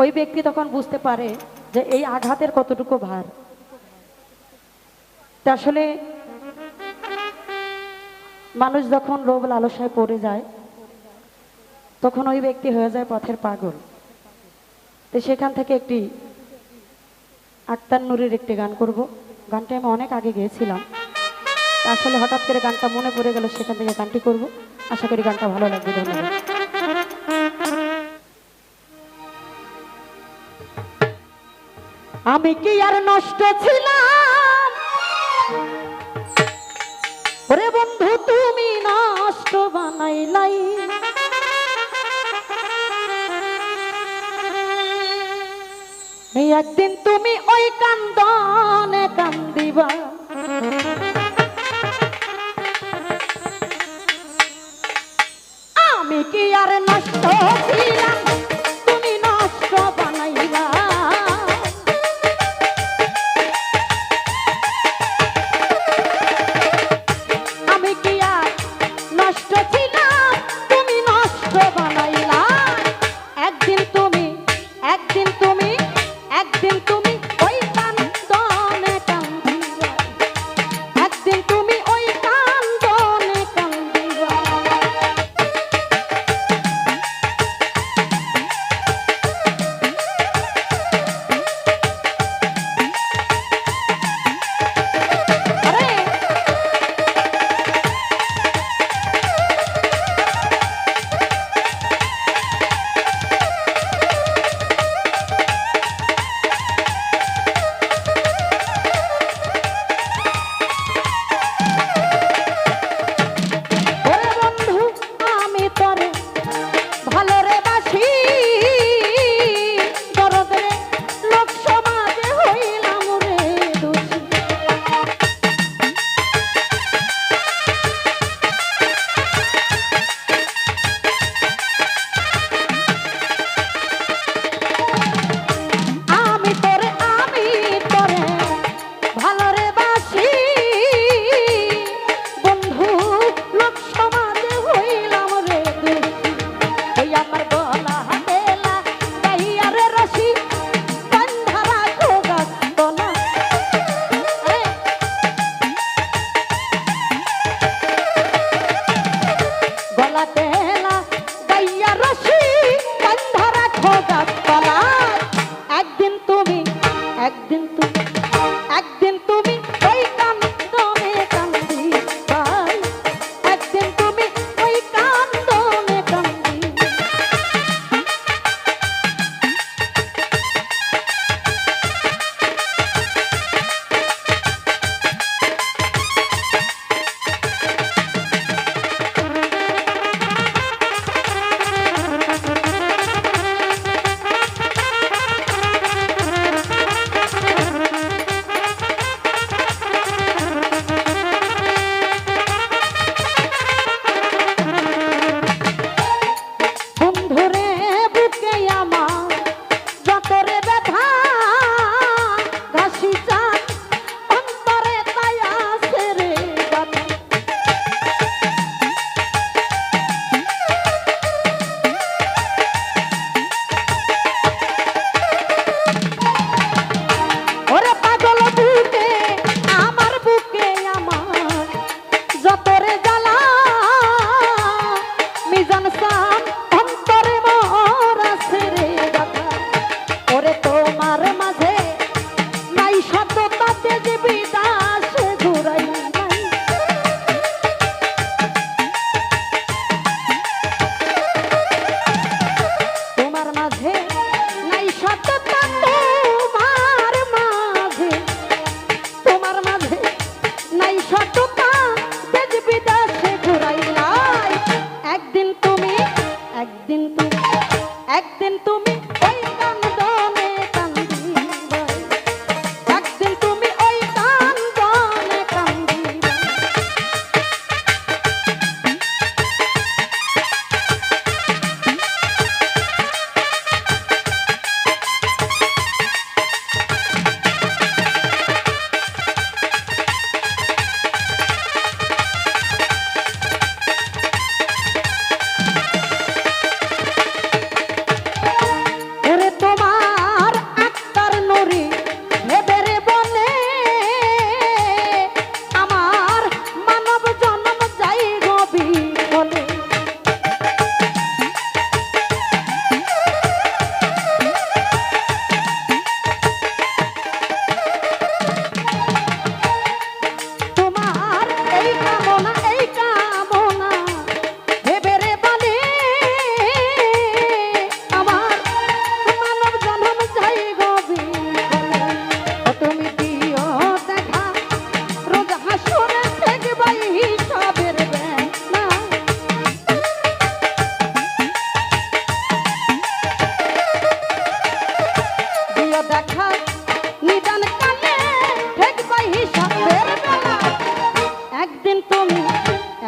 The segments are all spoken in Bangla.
ওই ব্যক্তি তখন বুঝতে পারে যে এই আঘাতের কতটুকু ভার। আসলে মানুষ যখন লোভ লালসায় পড়ে যায়, তখন ওই ব্যক্তি হয়ে যায় পথের পাগল। তো সেখান থেকে একটি আক্তার নুরের একটি গান করব। গানটা আমি অনেক আগে গেয়েছিলাম। আসলে হঠাৎ করে গানটা মনে পড়ে গেল, সেখান থেকে গানটি করব। আশা করি গানটা ভালো লাগবে, ধন্যবাদ। আমি কি আর নষ্ট ছিলাম? ওরে বন্ধু, তুমি নষ্ট বানাইলাই। একদিন তুমি ওই কান্দনে কান্দিবা আমি কি আর নষ্ট ছিলাম?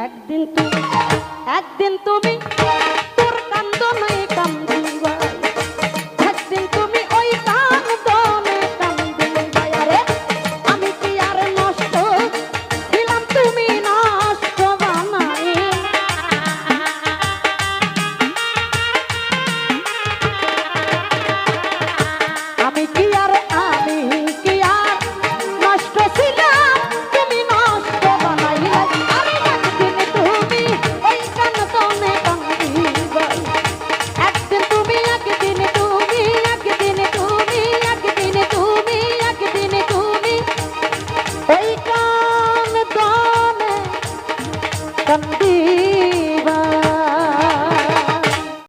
একদিন তুমি একদিন তুমি